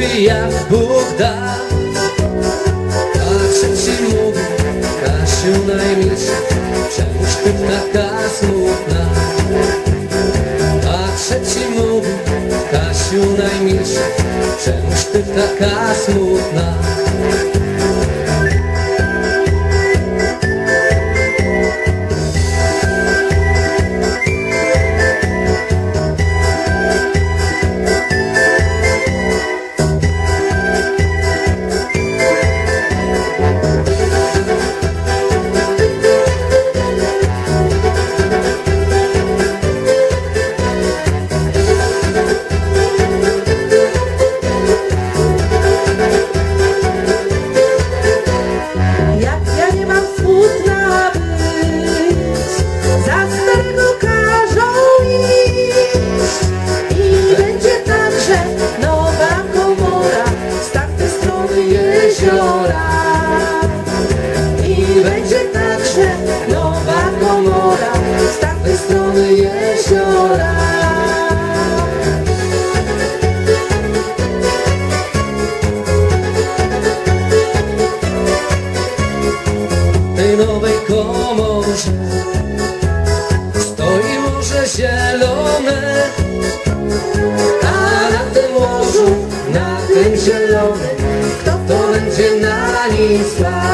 обіях Богда, Каже чому, каже найміч, чомуж ти така смутна, Каже чому, каже найміч, чомуж ти така смутна. nowej komorze Stoi morze zielone A na tym morzu, na tym zielonym Kto to będzie na nim spał?